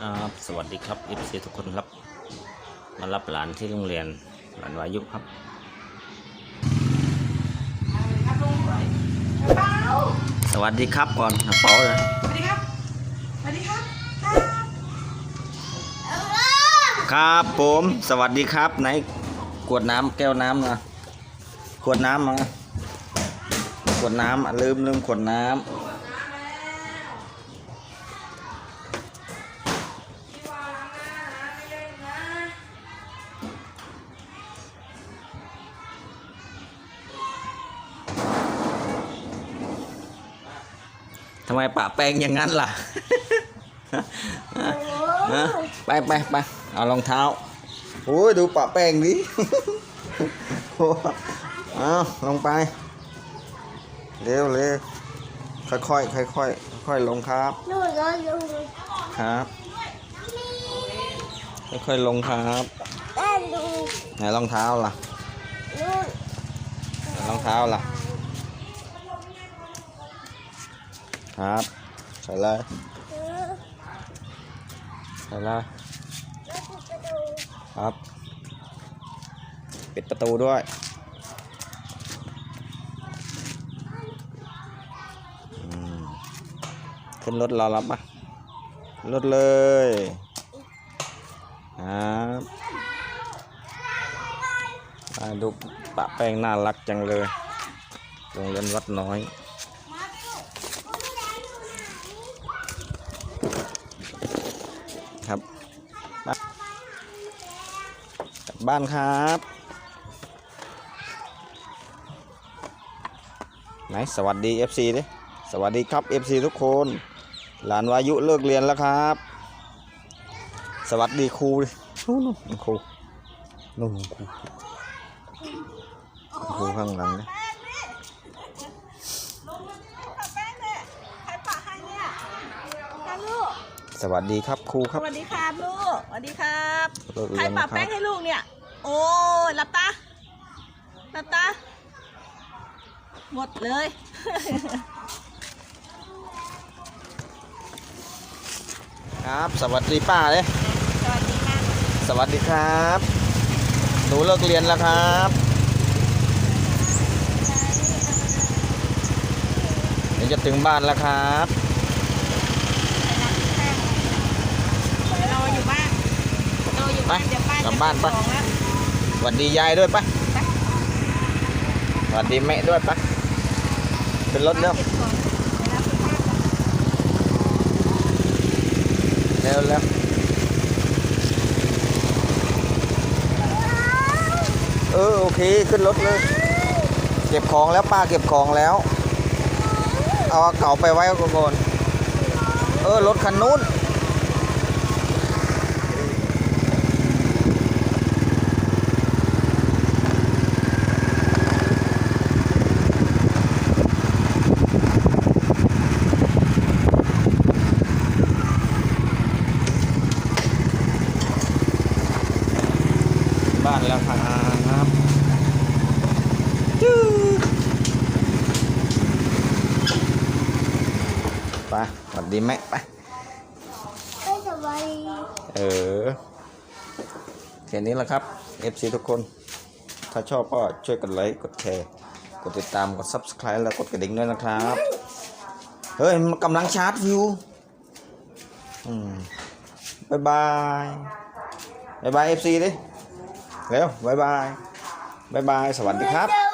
ครับสวัสดีครับเอฟซีทุกคนครับ มารับหลานที่โรงเรียนหลานวายุครับสวัสดีครับก่อนกระเป๋าเลยสวัสดีครับสวัสดีครับ ครับผมสวัสดีครับไหนขวดน้ำแก้วน้ำนะขวดน้ำมาขวดน้ำอะลืมลืมขวดน้ำ ทำไมปะแป้งอย่างนั้นล่ะฮะไปไปไปเอารองเท้า โอ้ยดูปะแป้งดิโอ้เอาลงไป เร็วเร็วค่อยค่อยค่อยค่อยๆค่อยๆลงครับนู่นแล้วลุงครับค่อยๆลงครับแม่ลุงไหนรองเท้าล่ะนู่นไหนรองเท้าล่ะ ครับ ใส่เลยใส่เลยแล้วกูจะครับ ปิดประตูด้วยขึ้นรถรอรับปะรถเลยครับดูปะแป้งน่ารักจังเลยโรงเรียนวัดน้อย ครับ กลับบ้านครับ ไหนสวัสดี FC ดิ สวัสดีครับ FC ทุกคน หลานวายุเลิกเรียนแล้วครับ สวัสดีครูดินู่นครูนู่นครูครูข้างหลังนี่ลงมาดิลูกปะแป้งเนี่ยใครปะให้เนี่ยครับลูก สวัสดีครับครูคสรับ วัสดีครับลูก สวัสดีครับเลิกใครเรียนปะนะคแป้รังบให้ลูกเนี่ย โอ้ยหลับตาหลับตา หมดเลย ครับ สวัสดีป้าเลยสวัสดีค่ะสวัสดีครับ หนูเลิกเรียนแล้วครับ เดี๋ยวจะถึงบ้านแล้วครับ เราอยู่บ้านเราอยู่บ้าน ไปเดี๋ยวป้ากลับบ้านปะของแล้วสวัสดียายด้วยปะไปสวัสดีแม่ด้วยปะเป็นรถเร็วเก็บของแล้วคุณพ่อเร็วเร็วเออโอเคขึ้นรถเลยเก็บของแล้วป้าเก็บของแล้ว เอาเก่าไปไว้ก่อนเออรถคันนู้น แล้วครับไปสวัสดีแม่ไปไม่สบายเออแค่นี้แหละครับ FC ทุกคน ถ้าชอบก็ช่วยกดไลค์กดแชร์กดติดตามกด Subscribe แล้วกดกระดิ่งด้วยนะครับ เฮ้ย มันกำลังชาร์จวิวอืมบายบายบายบาย FC ดิ เร็วบายบายบายบาย สวัสดีครับ